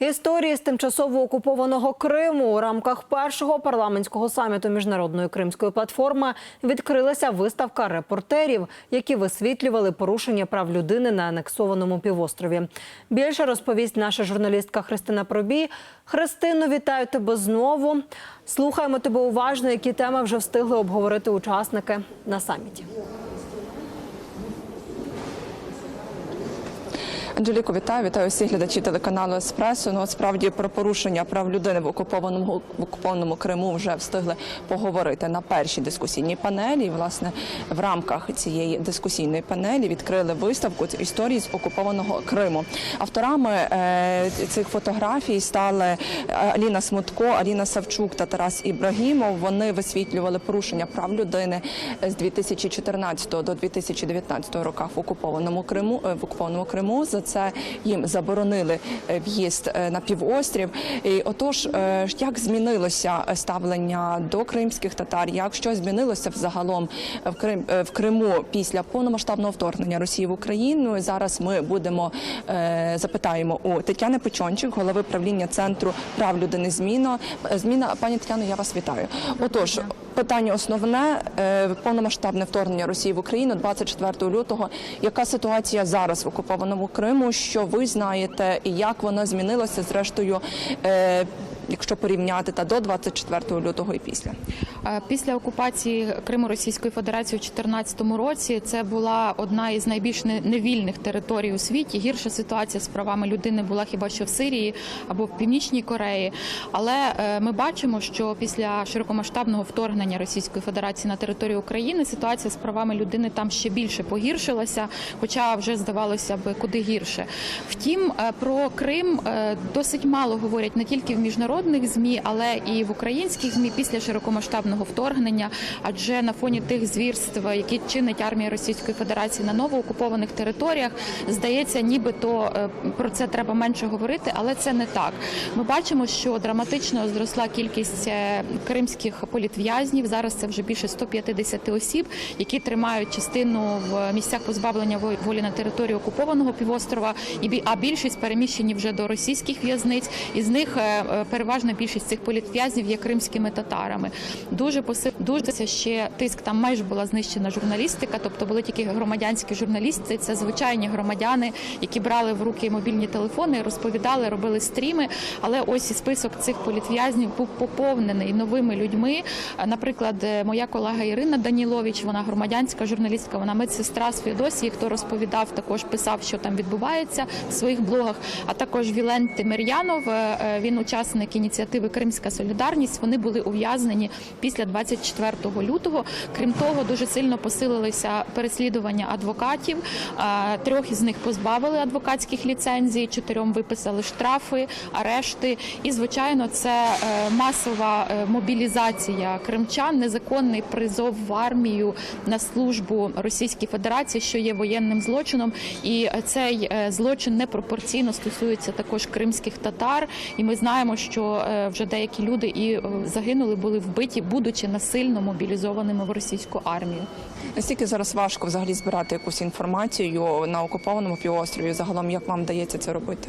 Історії з тимчасово окупованого Криму у рамках першого парламентського саміту міжнародної кримської платформи відкрилася виставка репортерів, які висвітлювали порушення прав людини на анексованому півострові. Більше розповість наша журналістка Христина Пробій. Христино, вітаю тебе знову. Слухаємо тебе уважно, які теми вже встигли обговорити учасники на саміті. Анжеліко, вітаю, вітаю всіх глядачів телеканалу Еспресо. Ну, справді про порушення прав людини в окупованому в окупованому Криму вже встигли поговорити на першій дискусійній панелі. Власне, в рамках цієї дискусійної панелі відкрили виставку історії з окупованого Криму. Авторами е, цих фотографій стали е, Аліна Смутко, Аліна Савчук та Тарас Ібрагімов. Вони висвітлювали порушення прав людини з 2014 до 2019 роках в окупованому Криму е, в окупованому Криму. За це їм заборонили е, в'їзд е, на півострів. І отож, е, як змінилося ставлення до кримських татар? Як що змінилося взагалом в Крим в Криму після повномасштабного вторгнення Росії в Україну? Зараз ми будемо запитаємо у Тетяни Печончик, голови правління центру прав людини. Зміна зміна пані Тетяно, я вас вітаю. Отож. Питання основне е, повномасштабне вторгнення Росії в Україну 24 лютого. Яка ситуація зараз в окупованому Криму? Що ви знаєте, і як вона змінилася зрештою, е, якщо порівняти та до 24 лютого і після? Е, Після окупації Криму Російською Федерацією у 2014 році це була одна із найбільш невільних територій у світі. Гірша ситуація з правами людини була хіба що в Сирії або в Північній Кореї. Але е, ми бачимо, що після широкомасштабного вторгнення Російської Федерації на територію України ситуація з правами людини там ще більше погіршилася, хоча вже здавалося б куди гірше. Втім, е, про Крим досить мало говорять не тільки в міжнародних змі, але і в українських змі після широкомасштабного вторгнення. Адже на фоні тих звірств, які чинить армія Російської Федерації на новоокупованих територіях, здається, нібито е, про це треба менше говорити, але це не так. Ми бачимо, що драматично зросла кількість е, кримських політв'язнів. Зараз це вже більше 150 осіб, які тримають частину в місцях позбавлення волі на території окупованого півострова, а більшість переміщені вже до російських в'язниць. Із них е, е, переважна більшість цих політв'язнів є кримськими татарами. Дуже посил ще тиск. Там майже була знищена журналістика, тобто були тільки громадянські журналісти. Це звичайні громадяни, які брали в руки мобільні телефони, розповідали, робили стріми. Але ось і список цих політв'язнів був поповнений новими людьми. Наприклад, е, моя колега Ірина Данілович, вона громадянська журналістка, вона медсестра з Феодосії, хто розповідав, також писав, що там відбувається в своїх блогах. А також Вілен Тимир'янов, е, е, він учасник ініціативи Кримська Солідарність. Вони були ув'язнені після 24 лютого. Крім того, дуже сильно посилилися переслідування адвокатів. Трьох із них позбавили адвокатських ліцензій, чотирьом виписали штрафи, арешти. І звичайно, це е, масова е, мобілізація кримчан, незаконний призов в армію на службу Російській Федерації, що є воєнним злочином. І е, цей злочин непропорційно стосується також кримських татар. І ми знаємо, що е, вже деякі люди і е, загинули, були вбиті, будучи насильно мобілізованими в російську армію. Наскільки зараз важко взагалі збирати якусь інформацію на окупованому півострові? Загалом як вам вдається це робити?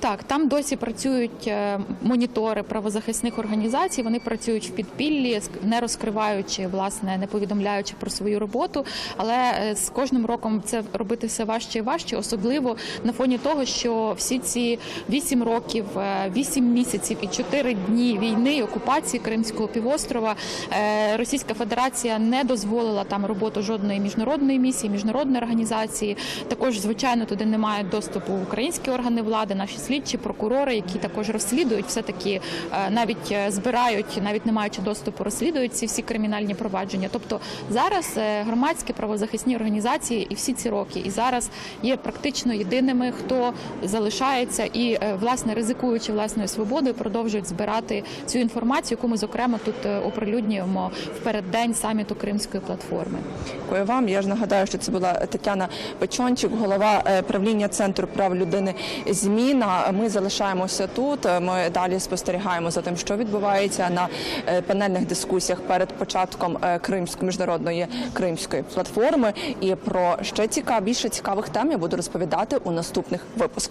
Так, там досі працюють е, монітори правозахисних організацій. Вони працюють в підпіллі, не розкриваючи, власне, не повідомляючи про свою роботу. Але з кожним роком це робити все важче і важче, особливо на фоні того, що всі ці вісім років, вісім місяців і чотири дні війни окупації Кримського півострова е, Російська Федерація не дозволила там роботу жодної міжнародної місії, міжнародної організації. Також, звичайно, туди не мають доступу українські органи влади, наші слідчі, прокурори, які також розслідують, все таки навіть е, збирають, навіть не маючи доступу, розслідують ці всі кримінальні провадження. Тобто зараз е, громадські правозахисні організації і всі ці роки, і зараз є практично єдиними, хто залишається і е, власне ризикуючи власною свободою, продовжують збирати цю інформацію, яку ми зокрема тут е, оприлюднюємо в переддень саміту Кримської платформи. Дякую вам. Я ж нагадаю, що це була Тетяна Печончик, голова е, правління центру прав людини. Зміна. Ми залишаємося тут. Ми далі спостерігаємо за тим, що відбувається на е, панельних дискусіях перед початком Кримської міжнародної кримської платформи. І про ще цікавіше цікавих тем я буду розповідати у наступних випусках.